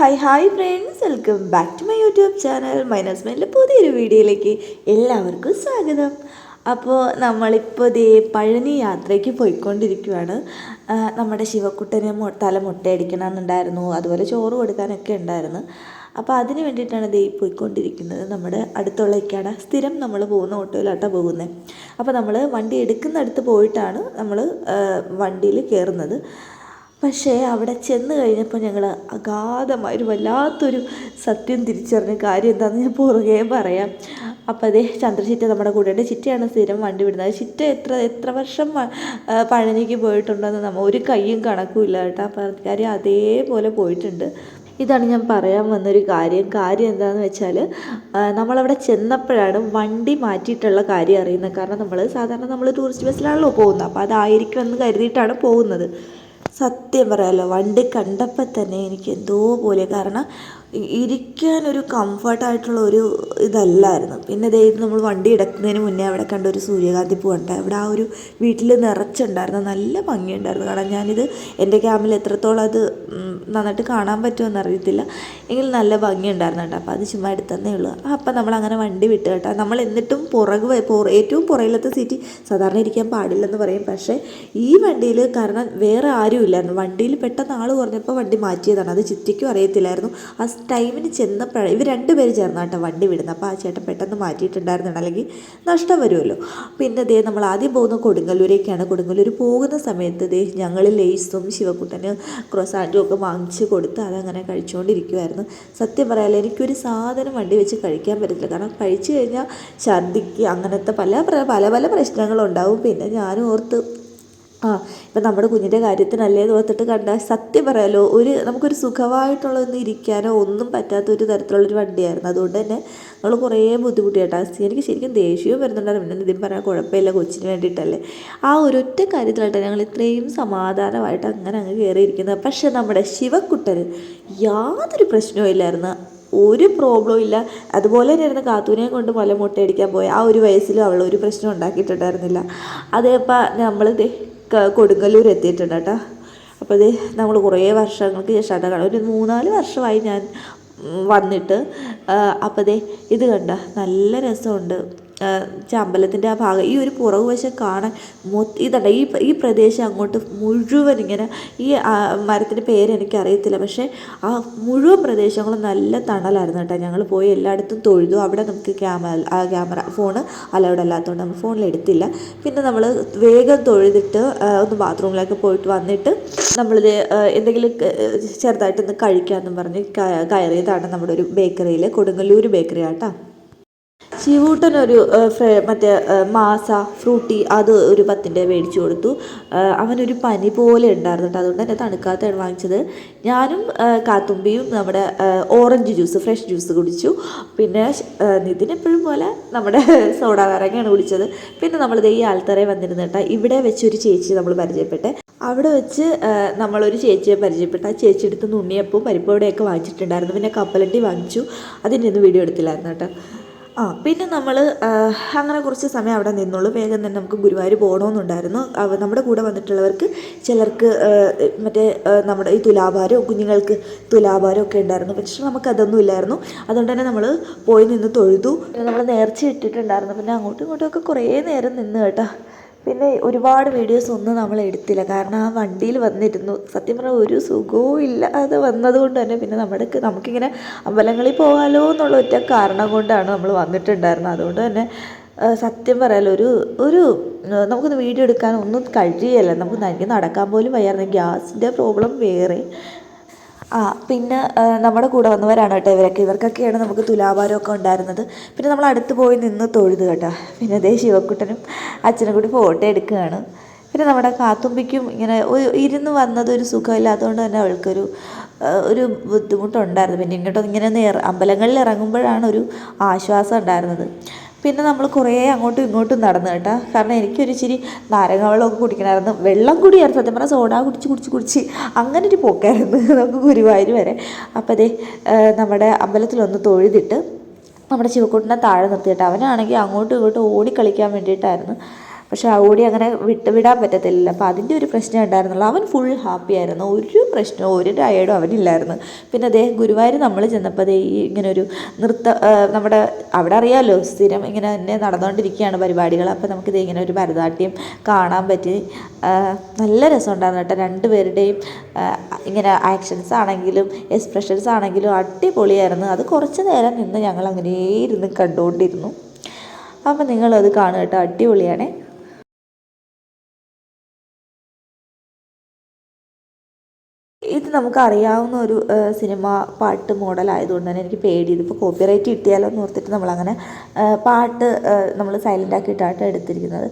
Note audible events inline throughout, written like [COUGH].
Hi hi friends welcome back to my YouTube channel minus മൈന്റെ പുതിയൊരു വീഡിയോയിലേക്ക് എല്ലാവർക്കും സ്വാഗതം. അപ്പോൾ നമ്മളിപ്പോൾ ദേ പഴനി യാത്രയ്ക്ക് പോയിക്കൊണ്ടിരിക്കുകയാണ് നമ്മുടെ ശിവക്കുട്ടന് തല മുട്ടയടിക്കണമെന്നുണ്ടായിരുന്നു. അതുപോലെ ചോറ് കൊടുക്കാനൊക്കെ ഉണ്ടായിരുന്നു. അപ്പോൾ അതിന് വേണ്ടിയിട്ടാണ് ദേ പോയിക്കൊണ്ടിരിക്കുന്നത്. നമ്മുടെ അടുത്തുള്ള ഇക്കാട സ്ഥിരം നമ്മൾ പോകുന്ന ഓട്ടോയിലാട്ടാണ് പോകുന്നത് അപ്പോൾ നമ്മൾ വണ്ടി എടുക്കുന്നിടത്ത് പോയിട്ടാണ് നമ്മൾ വണ്ടിയിൽ കയറുന്നത്. പക്ഷേ അവിടെ ചെന്ന് കഴിഞ്ഞപ്പോൾ ഞങ്ങൾ അഗാധമായ ഒരു വല്ലാത്തൊരു സത്യം തിരിച്ചറിഞ്ഞ കാര്യം എന്താണെന്ന് ഞാൻ പുറകെ പറയാം. അപ്പോൾ അതേ ചന്ദ്രചിറ്റ നമ്മുടെ കൂടെയുണ്ട്. ചിറ്റയാണ് സ്ഥിരം വണ്ടി വിടുന്നത്. ചിറ്റ എത്ര എത്ര വർഷം പഴനിക്ക് പോയിട്ടുണ്ടെന്ന് നമ്മൾ ഒരു കയ്യും കണക്കുമില്ല കേട്ടോ. അപ്പോൾ കാര്യം അതേപോലെ പോയിട്ടുണ്ട്. ഇതാണ് ഞാൻ പറയാൻ വന്നൊരു കാര്യം. കാര്യം എന്താണെന്ന് വെച്ചാൽ നമ്മളവിടെ ചെന്നപ്പോഴാണ് വണ്ടി മാറ്റിയിട്ടുള്ള കാര്യം അറിയുന്നത്. കാരണം നമ്മൾ സാധാരണ നമ്മൾ ടൂറിസ്റ്റ് ബസ്സിലാണല്ലോ പോകുന്നത്. അപ്പോൾ അതായിരിക്കും എന്ന് കരുതിയിട്ടാണ് പോകുന്നത്. സത്യം പറയാലോ. വണ്ടി കണ്ടപ്പോൾ തന്നെ എനിക്ക് എന്തോ പോലെ. കാരണം ഇരിക്കാനൊരു കംഫർട്ടായിട്ടുള്ള ഒരു ഇതല്ലായിരുന്നു. പിന്നെ ദേ ഇത് നമ്മൾ വണ്ടി എടുക്കുന്നതിന് മുന്നേ അവിടെ കണ്ട ഒരു സൂര്യകാന്തി പൂവുണ്ട് അവിടെ ആ ഒരു വീട്ടിൽ നിറച്ചുണ്ടായിരുന്നു. നല്ല ഭംഗിയുണ്ടായിരുന്നു. കാരണം ഞാനിത് എന്റെ ക്യാമിൽ എത്രത്തോളം അത് നന്നായിട്ട് കാണാൻ പറ്റുമെന്ന് അറിയത്തില്ല. എങ്കിൽ നല്ല ഭംഗിയുണ്ടായിരുന്നു കേട്ടോ. അപ്പോൾ അത് ചുമ്മാ എടുത്തന്നേ ഉള്ളൂ. അപ്പം നമ്മൾ അങ്ങനെ വണ്ടി വിട്ട് കേട്ടോ. നമ്മൾ എന്നിട്ടും പുറകു ഏറ്റവും പുറകിലത്തെ സീറ്റ് സാധാരണ ഇരിക്കാൻ പാടില്ലെന്ന് പറയും. പക്ഷേ ഈ വണ്ടിയിൽ കാരണം വേറെ ആരും ഇല്ലായിരുന്നു വണ്ടിയിൽ പെട്ടെന്ന് ആൾ കുറഞ്ഞപ്പോൾ വണ്ടി മാറ്റിയതാണ്. അത് ചിറ്റിക്കും അറിയത്തില്ലായിരുന്നു. ആ ടൈമിന് ചെന്നപ്പോഴാണ് ഇവർ രണ്ടുപേരും ചേർന്ന കേട്ടോ വണ്ടി വിടുന്നത്. അപ്പോൾ ആ ചേട്ടൻ പെട്ടെന്ന് മാറ്റിയിട്ടുണ്ടായിരുന്നു അല്ലെങ്കിൽ നഷ്ടം വരുമല്ലോ. പിന്നെ ദേ നമ്മൾ ആദ്യം പോകുന്ന കൊടുങ്ങല്ലൂരേക്കാണ്. കൊടുങ്ങല്ലൂർ പോകുന്ന സമയത്ത് ദേ ഞങ്ങൾ ലേസും ശിവക്കുട്ടന് ക്രോസാന്റും ഒക്കെ വാങ്ങിച്ച് കൊടുത്ത് അതങ്ങനെ കഴിച്ചുകൊണ്ടിരിക്കുമായിരുന്നു സത്യം പറയാലോ എനിക്കൊരു സാധനം വണ്ടി വെച്ച് കഴിക്കാൻ പറ്റത്തില്ല. കാരണം കഴിച്ചു കഴിഞ്ഞാൽ ഛർദിക്ക് അങ്ങനത്തെ പല പല പല പ്രശ്നങ്ങളുണ്ടാവും. പിന്നെ ഞാനും ഓർത്ത് ആ ഇപ്പം നമ്മുടെ കുഞ്ഞിന്റെ കാര്യത്തിനല്ലേ ഓർത്തിട്ട് കണ്ട? സത്യം പറയാലോ ഒരു നമുക്കൊരു സുഖമായിട്ടുള്ള ഒന്ന് ഇരിക്കാനോ ഒന്നും പറ്റാത്ത ഒരു തരത്തിലുള്ളൊരു വണ്ടിയായിരുന്നു. അതുകൊണ്ട് തന്നെ നമ്മൾ കുറേ ബുദ്ധിമുട്ടിയാട്ടാ. എനിക്ക് ശരിക്കും ദേഷ്യവും വരുന്നുണ്ടായിരുന്നു. പിന്നെ ഇതിന് പറയാൻ കുഴപ്പമില്ല കൊച്ചിന് വേണ്ടിയിട്ടല്ലേ. ആ ഒരൊറ്റ കാര്യത്തിലായിട്ട് ഞങ്ങൾ ഇത്രയും സമാധാനമായിട്ട് അങ്ങനെ അങ്ങ് കയറിയിരിക്കുന്നത് പക്ഷേ നമ്മുടെ ശിവക്കുട്ടന് യാതൊരു പ്രശ്നവും ഇല്ലായിരുന്നു. ഒരു പ്രോബ്ലം ഇല്ല. അതുപോലെ തന്നെയായിരുന്നു കാത്തൂനെ കൊണ്ട് മല മുട്ടയടിക്കാൻ പോയി ആ ഒരു വയസ്സിലും അവൾ ഒരു പ്രശ്നം ഉണ്ടാക്കിയിട്ടുണ്ടായിരുന്നില്ല. അതേപ്പം നമ്മൾ കൊടുങ്ങല്ലൂർ എത്തിയിട്ടുണ്ട് കേട്ടോ. അപ്പോൾ ഇത് നമ്മൾ കുറേ വർഷങ്ങൾക്ക് ശേഷം കാണാം ഒരു മൂന്നാൽ വർഷമായി ഞാൻ വന്നിട്ട്. അപ്പോൾ ദേ ഇത് കണ്ട. നല്ല രസമുണ്ട്. ചമ്പലത്തിന്റെ ആ ഭാഗം ഈ ഒരു പുറകു വശം കാണാൻ ഇതണ്ട ഈ ഈ പ്രദേശം അങ്ങോട്ട് മുഴുവൻ ഇങ്ങനെ ഈ മരത്തിന്റെ പേര് എനിക്കറിയത്തില്ല പക്ഷേ ആ മുഴുവൻ പ്രദേശങ്ങളും നല്ല തണലായിരുന്നു കേട്ടോ. ഞങ്ങൾ പോയി എല്ലായിടത്തും തൊഴുതു. അവിടെ നമുക്ക് ക്യാമറ ക്യാമറ ഫോണ് അലൗഡ് അല്ലാത്തതുകൊണ്ട് നമ്മൾ ഫോണിൽ എടുത്തില്ല. പിന്നെ നമ്മൾ വേഗം തൊഴുതിട്ട് ഒന്ന് ബാത്റൂമിലൊക്കെ പോയിട്ട് വന്നിട്ട് നമ്മളിത് എന്തെങ്കിലും ചെറുതായിട്ടൊന്ന് കഴിക്കാമെന്നും പറഞ്ഞ് കയറിയതാണ് നമ്മുടെ ഒരു ബേക്കറിയിൽ കൊടുങ്ങല്ലൂർ ബേക്കറി ആട്ടോ ഫ്ര- മറ്റേ മാസ ഫ്രൂട്ടി അത് ഒരു പത്തിന്റെ മേടിച്ചു കൊടുത്തു. അവനൊരു പനി പോലെ ഉണ്ടായിരുന്നു അതുകൊണ്ട് തന്നെ തണുക്കാത്തതാണ് വാങ്ങിച്ചത്. ഞാനും കാത്തുമ്പിയും നമ്മുടെ ഓറഞ്ച് ജ്യൂസ് ഫ്രഷ് ജ്യൂസ് കുടിച്ചു. പിന്നെ നിതിൻ എപ്പോഴും പോലെ നമ്മുടെ സോഡ നാരങ്ങയാണ് കുടിച്ചത്. പിന്നെ നമ്മൾ ഈ ആൽത്തറയിൽ വന്നിരുന്നു കേട്ടോ. ഇവിടെ വെച്ചൊരു ചേച്ചി നമ്മൾ പരിചയപ്പെട്ടെ. അവിടെ വെച്ച് നമ്മളൊരു ചേച്ചിയെ പരിചയപ്പെട്ട. ആ ചേച്ചി എടുത്ത് ഉണ്ണിയപ്പവും പരിപ്പോടെയൊക്കെ വാങ്ങിച്ചിട്ടുണ്ടായിരുന്നു. പിന്നെ കപ്പലണ്ടി വാങ്ങിച്ചു. അതിന്റെ ഒന്നും വീഡിയോ എടുത്തില്ലായിരുന്നു കേട്ടോ. ആ പിന്നെ നമ്മൾ അങ്ങനെ കുറച്ച് സമയം അവിടെ നിന്നുള്ളൂ വേഗം തന്നെ നമുക്ക് ഗുരുവായൂർ പോകണമെന്നുണ്ടായിരുന്നു. നമ്മുടെ കൂടെ വന്നിട്ടുള്ളവർക്ക് ചിലർക്ക് മറ്റേ നമ്മുടെ ഈ തുലാഭാരവും കുഞ്ഞുങ്ങൾക്ക് തുലാഭാരം ഒക്കെ ഉണ്ടായിരുന്നു. പക്ഷെ നമുക്കതൊന്നും ഇല്ലായിരുന്നു. അതുകൊണ്ട് തന്നെ നമ്മൾ പോയി നിന്ന് തൊഴുതു. നമ്മൾ നേർച്ച ഇട്ടിട്ടുണ്ടായിരുന്നു. പിന്നെ അങ്ങോട്ടും ഇങ്ങോട്ടും ഒക്കെ കുറേ നേരം നിന്ന് കേട്ടോ. പിന്നെ ഒരുപാട് വീഡിയോസ് ഒന്നും നമ്മൾ എടുത്തില്ല. കാരണം ആ വണ്ടിയിൽ വന്നിരുന്നു. സത്യം പറഞ്ഞാൽ ഒരു സുഖവും ഇല്ലാതെ വന്നതുകൊണ്ട് തന്നെ പിന്നെ നമ്മുടെ നമുക്കിങ്ങനെ അമ്പലങ്ങളിൽ പോകാമല്ലോ എന്നുള്ള ഒറ്റ കാരണം കൊണ്ടാണ് നമ്മൾ വന്നിട്ടുണ്ടായിരുന്നത്. അതുകൊണ്ട് തന്നെ സത്യം പറയാലോ ഒരു ഒരു നമുക്കൊന്ന് വീഡിയോ എടുക്കാൻ ഒന്നും കഴിയല്ല നമുക്ക് നടക്കാൻ പോലും വയ്യായിരുന്നു. ഗ്യാസിന്റെ പ്രോബ്ലം വേറെ. ആ പിന്നെ നമ്മുടെ കൂടെ വന്നവരാണ് കേട്ടോ ഇവരൊക്കെ. ഇവർക്കൊക്കെയാണ് നമുക്ക് തുലാഭാരമൊക്കെ ഉണ്ടായിരുന്നത്. പിന്നെ നമ്മൾ അടുത്ത് പോയി നിന്ന് തൊഴുത് കേട്ടോ. പിന്നെ അതേ ശിവക്കുട്ടനും അച്ഛനും കൂടി ഫോട്ടോ എടുക്കുകയാണ്. പിന്നെ നമ്മുടെ കാത്തുമ്പിക്കും ഇങ്ങനെ ഇരുന്ന് വന്നത് ഒരു സുഖമില്ലാത്തതുകൊണ്ട് തന്നെ അവൾക്കൊരു ഒരു ബുദ്ധിമുട്ടുണ്ടായിരുന്നു. പിന്നെ ഇങ്ങോട്ട് ഇങ്ങനെ ഒന്ന് അമ്പലങ്ങളിൽ ഇറങ്ങുമ്പോഴാണ് ഒരു ആശ്വാസം ഉണ്ടായിരുന്നത്. പിന്നെ നമ്മൾ കുറേ അങ്ങോട്ടും ഇങ്ങോട്ടും നടന്നു കേട്ടോ. കാരണം എനിക്കൊരു ഇച്ചിരി നാരങ്ങ വെള്ളമൊക്കെ കുടിക്കണമായിരുന്നു. വെള്ളം കൂടിയായിരുന്നു. സത്യം പറഞ്ഞാൽ സോഡ കുടിച്ച് കുടിച്ച് കുടിച്ച് അങ്ങനെ ഒരു പോക്കായിരുന്നു [LAUGHS] നമുക്ക് ഗുരുവായൂർ വരെ. അപ്പോൾ അതേ നമ്മുടെ അമ്പലത്തിലൊന്ന് തൊഴുതിട്ട് നമ്മുടെ ശിവക്കുട്ടനെ താഴെ നിർത്തിയിട്ട് അവനാണെങ്കിൽ അങ്ങോട്ടും ഇങ്ങോട്ടും ഓടി കളിക്കാൻ വേണ്ടിയിട്ടായിരുന്നു. പക്ഷേ ഓടി അങ്ങനെ വിട്ടുവിടാൻ പറ്റത്തില്ല അപ്പോൾ അതിന്റെ ഒരു പ്രശ്നം ഉണ്ടായിരുന്നുള്ളൂ. അവൻ ഫുൾ ഹാപ്പി ആയിരുന്നു. ഒരു പ്രശ്നവും ഒരു ടയേർഡും അവനില്ലായിരുന്നു. പിന്നെ അതേ ഗുരുവായൂർ നമ്മൾ ചെന്നപ്പോൾ അതേ ഈ ഇങ്ങനെ ഒരു നൃത്ത നമ്മുടെ അവിടെ അറിയാമല്ലോ സ്ഥിരം ഇങ്ങനെ തന്നെ നടന്നുകൊണ്ടിരിക്കുകയാണ് പരിപാടികൾ. അപ്പോൾ നമുക്കിത് ഇങ്ങനെ ഒരു ഭരതനാട്യം കാണാൻ പറ്റി. ആ, നല്ല രസമുണ്ടായിരുന്നു കേട്ടോ. രണ്ടുപേരുടെയും ആ, ഇങ്ങനെ ആക്ഷൻസ് ആണെങ്കിലും എക്സ്പ്രഷൻസ് ആണെങ്കിലും അടിപൊളിയായിരുന്നു. അത് കുറച്ച് നേരം നിന്ന് ഞങ്ങൾ അങ്ങനെ ഇരുന്ന് കണ്ടുകൊണ്ടിരുന്നു. അപ്പം നിങ്ങളത് കാണുക കേട്ടോ. അടിപൊളിയാണേ. നമുക്ക് അറിയാവുന്ന ഒരു സിനിമ പാട്ട് മോഡൽ ആയതുകൊണ്ട് തന്നെ എനിക്ക് പേടി. ഇതിപ്പോൾ കോപ്പിറൈറ്റ് കിട്ടിയാലോ എന്ന് ഓർത്തിട്ട് നമ്മളങ്ങനെ പാട്ട് നമ്മൾ സൈലന്റ് ആക്കിയിട്ടാണ് എടുത്തിരിക്കുന്നത്.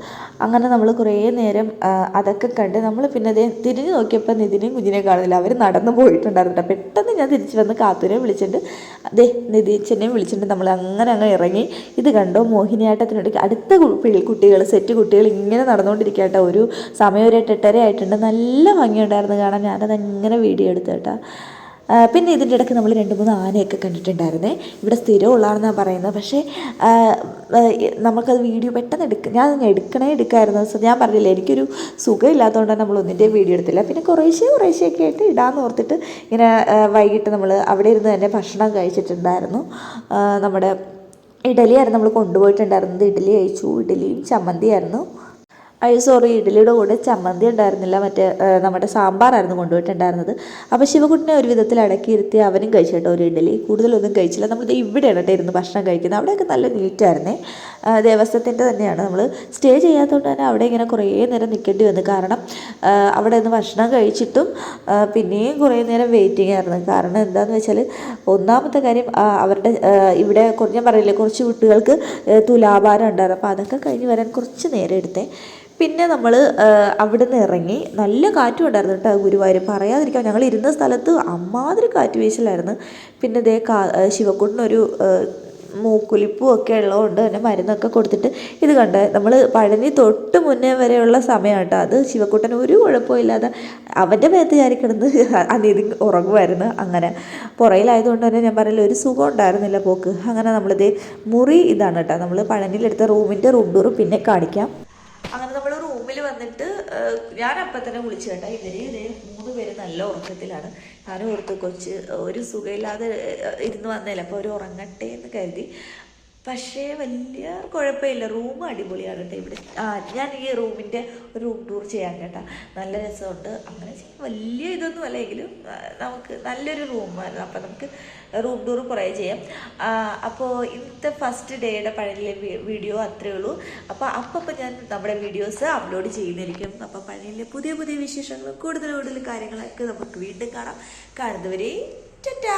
അങ്ങനെ നമ്മൾ കുറേ നേരം അതൊക്കെ കണ്ട് നമ്മൾ പിന്നെ അതേ തിരിഞ്ഞു നോക്കിയപ്പോൾ നിതിനെയും കുഞ്ഞിനെയും കാണുന്നില്ല. അവർ നടന്നു പോയിട്ടുണ്ടായിരുന്നു പെട്ടെന്ന് ഞാൻ തിരിച്ച് വന്ന് കാത്തുനെ വിളിച്ചിട്ട് അതേ നിതീച്ചനെയും വിളിച്ചിട്ട് നമ്മൾ അങ്ങനെ അങ്ങ് ഇറങ്ങി. ഇത് കണ്ടോ? മോഹിനിയാട്ടത്തിനിടയ്ക്ക് അടുത്ത കുട്ടികൾ സെറ്റ് കുട്ടികൾ ഇങ്ങനെ നടന്നുകൊണ്ടിരിക്കാട്ടോ ഒരു സമയം ഒരു എട്ടെട്ടര ആയിട്ടുണ്ട്. നല്ല ഭംഗിയുണ്ടായിരുന്നു കാണാൻ. ഞാനത് അങ്ങനെ വീഡിയോ എടുത്തു കേട്ടോ. പിന്നെ ഇതിന്റെ ഇടയ്ക്ക് നമ്മൾ രണ്ട് മൂന്ന് ആനയൊക്കെ കണ്ടിട്ടുണ്ടായിരുന്നേ. ഇവിടെ സ്ഥിരം ഉള്ളതാണെന്നാണ് പറയുന്നത്. പക്ഷേ നമുക്കത് വീഡിയോ പെട്ടെന്ന് എടുക്കുക ഞാൻ എടുക്കണേ എടുക്കായിരുന്നു. സോ ഞാൻ പറഞ്ഞില്ല എനിക്കൊരു സുഖമില്ലാത്തതുകൊണ്ട് നമ്മൾ ഒന്നിന്റെയും വീഡിയോ എടുത്തില്ല. പിന്നെ കുറേശ്ശേ കുറേശ്ശെയൊക്കെ ആയിട്ട് ഇടാമെന്ന് ഓർത്തിട്ട് ഇങ്ങനെ വൈകിട്ട് നമ്മൾ അവിടെ ഇരുന്ന് തന്നെ ഭക്ഷണം കഴിച്ചിട്ടുണ്ടായിരുന്നു. നമ്മുടെ ഇഡലിയായിരുന്നു നമ്മൾ കൊണ്ടുപോയിട്ടുണ്ടായിരുന്നത്. ഇഡലി കഴിച്ചു. ഇഡലിയും ചമ്മന്തിയായിരുന്നു. അയ്യോ സോറി ഇഡ്ഡലിയുടെ കൂടെ ചമ്മന്തി ഉണ്ടായിരുന്നില്ല. മറ്റേ നമ്മുടെ സാമ്പാറായിരുന്നു കൊണ്ടുപോയിട്ടുണ്ടായിരുന്നത്. അപ്പോൾ ശിവകുട്ടിനെ ഒരു വിധത്തിൽ അടക്കിയിരുത്തി അവനും കഴിച്ചു ഒരു ഇഡ്ഡലി. കൂടുതലൊന്നും കഴിച്ചില്ല. നമ്മൾ ഇവിടെയാണ് കേട്ടോ ഇരുന്ന് ഭക്ഷണം കഴിക്കുന്നത്. അവിടെയൊക്കെ നല്ല നീറ്റായിരുന്നേ ദേവസ്വത്തിന്റെ തന്നെയാണ്. നമ്മൾ സ്റ്റേ ചെയ്യാത്തതുകൊണ്ട് തന്നെ അവിടെ ഇങ്ങനെ കുറേ നേരം നിൽക്കേണ്ടി വന്നു. കാരണം അവിടെ നിന്ന് ഭക്ഷണം കഴിച്ചിട്ടും പിന്നെയും കുറേ നേരം വെയിറ്റിംഗ് ആയിരുന്നു. കാരണം എന്താണെന്ന് വെച്ചാൽ ഒന്നാമത്തെ കാര്യം അവരുടെ ഇവിടെ ഞാൻ പറയില്ലേ കുറച്ച് കുട്ടികൾക്ക് തുലാഭാരം ഉണ്ടായിരുന്നു. അപ്പോൾ അതൊക്കെ കഴിഞ്ഞ് വരാൻ കുറച്ച് നേരം എടുത്തേ. പിന്നെ നമ്മൾ അവിടെ നിന്ന് ഇറങ്ങി നല്ല കാറ്റും ഉണ്ടായിരുന്നു കേട്ടോ ഗുരുവായൂർ പറയാതിരിക്കാം ഞങ്ങൾ ഇരുന്ന സ്ഥലത്ത് അമ്മാതിരി കാറ്റ് വീശലായിരുന്നു. പിന്നെ ഇതേ കാ ശിവക്കുട്ടിനൊരു മൂക്കുലിപ്പും ഒക്കെ ഉള്ളതുകൊണ്ട് തന്നെ മരുന്നൊക്കെ കൊടുത്തിട്ട് ഇത് കണ്ട നമ്മൾ പഴനി തൊട്ട് മുന്നേ വരെയുള്ള സമയം കേട്ടോ അത് ശിവക്കുട്ടൻ ഒരു കുഴപ്പമില്ലാതെ അവന്റെ മേത്ത് ചാരി കിടന്ന് [LAUGHS] അനീതി ഉറങ്ങുമായിരുന്നു അങ്ങനെ. പുറയിലായതുകൊണ്ട് തന്നെ ഞാൻ പറയില്ല ഒരു സുഖം ഉണ്ടായിരുന്നില്ല പോക്ക്. അങ്ങനെ നമ്മളിത് മുറി ഇതാണ് കേട്ടോ. നമ്മൾ പഴനിയിലെടുത്ത റൂമിന്റെ റൂം ടൂർ പിന്നെ കാണിക്കാം അങ്ങനെ നമ്മൾ റൂമിൽ വന്നിട്ട് ഏഹ്, ഞാൻ അപ്പം തന്നെ വിളിച്ചു കേട്ടാ. ഇവർ ഇതേ മൂന്ന് പേര് നല്ല ഉറക്കത്തിലാണ്. ഞാനും ഓർത്ത് കൊച്ച് ഒരു സുഖമില്ലാതെ ഇരുന്ന് വന്നതല്ലേ അപ്പോൾ അവർ ഉറങ്ങട്ടെ എന്ന് കരുതി. പക്ഷേ വലിയ കുഴപ്പമില്ല. റൂം അടിപൊളിയാണ് കേട്ടോ ഇവിടെ. ആ ഞാൻ ഈ റൂമിന്റെ ഒരു റൂം ടൂർ ചെയ്യാൻ കേട്ടോ. നല്ല രസമുണ്ട്. അങ്ങനെ ചെയ്യാൻ വലിയ ഇതൊന്നും അല്ലെങ്കിലും നമുക്ക് നല്ലൊരു റൂമായിരുന്നു അപ്പം നമുക്ക് റൂം ടൂർ കുറേ ചെയ്യാം. അപ്പോൾ ഇന്നത്തെ ഫസ്റ്റ് ഡേയുടെ പഴയ വീഡിയോ അത്രേ ഉള്ളൂ. അപ്പോൾ അപ്പം ഞാൻ നമ്മുടെ വീഡിയോസ് അപ്ലോഡ് ചെയ്യുന്നതായിരിക്കും. അപ്പോൾ പഴയ പുതിയ പുതിയ വിശേഷങ്ങളും കൂടുതൽ കൂടുതൽ കാര്യങ്ങളൊക്കെ നമുക്ക് വീണ്ടും കാണാം. കാണുന്നവരെ ടാറ്റാ!